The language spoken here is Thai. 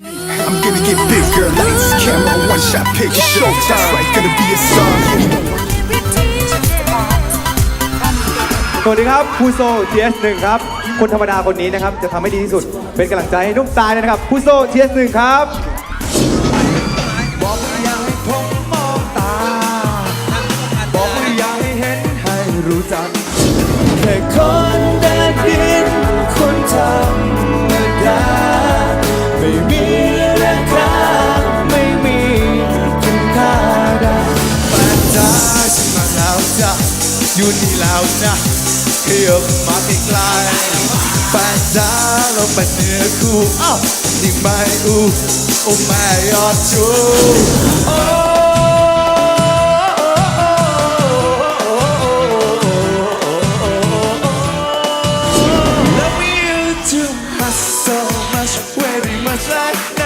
I'm gonna get bigger. Lights, camera, one shot picture. Showtime. Right, gonna be a song. Anyone สวัสดีครับพูโซ TS1 ครับ คนธรรมดาคนนี้นะครับ จะทำให้ดีที่สุด เป็นกำลังใจให้นุ่มตายเลยนะครับพูโซ TS1 ครับบอกว่าอยากให้ผมมองตา บอกว่าอยากให้เห็นให้รู้จักแค่คน อยู่นี่แล้วจ้ะขยับมาใกลๆแฟนจ้าเราเป็นเนื้อคู่อ้าวยิ่งไม่อู้โอ้แม่ยอดชูโอ้ Love you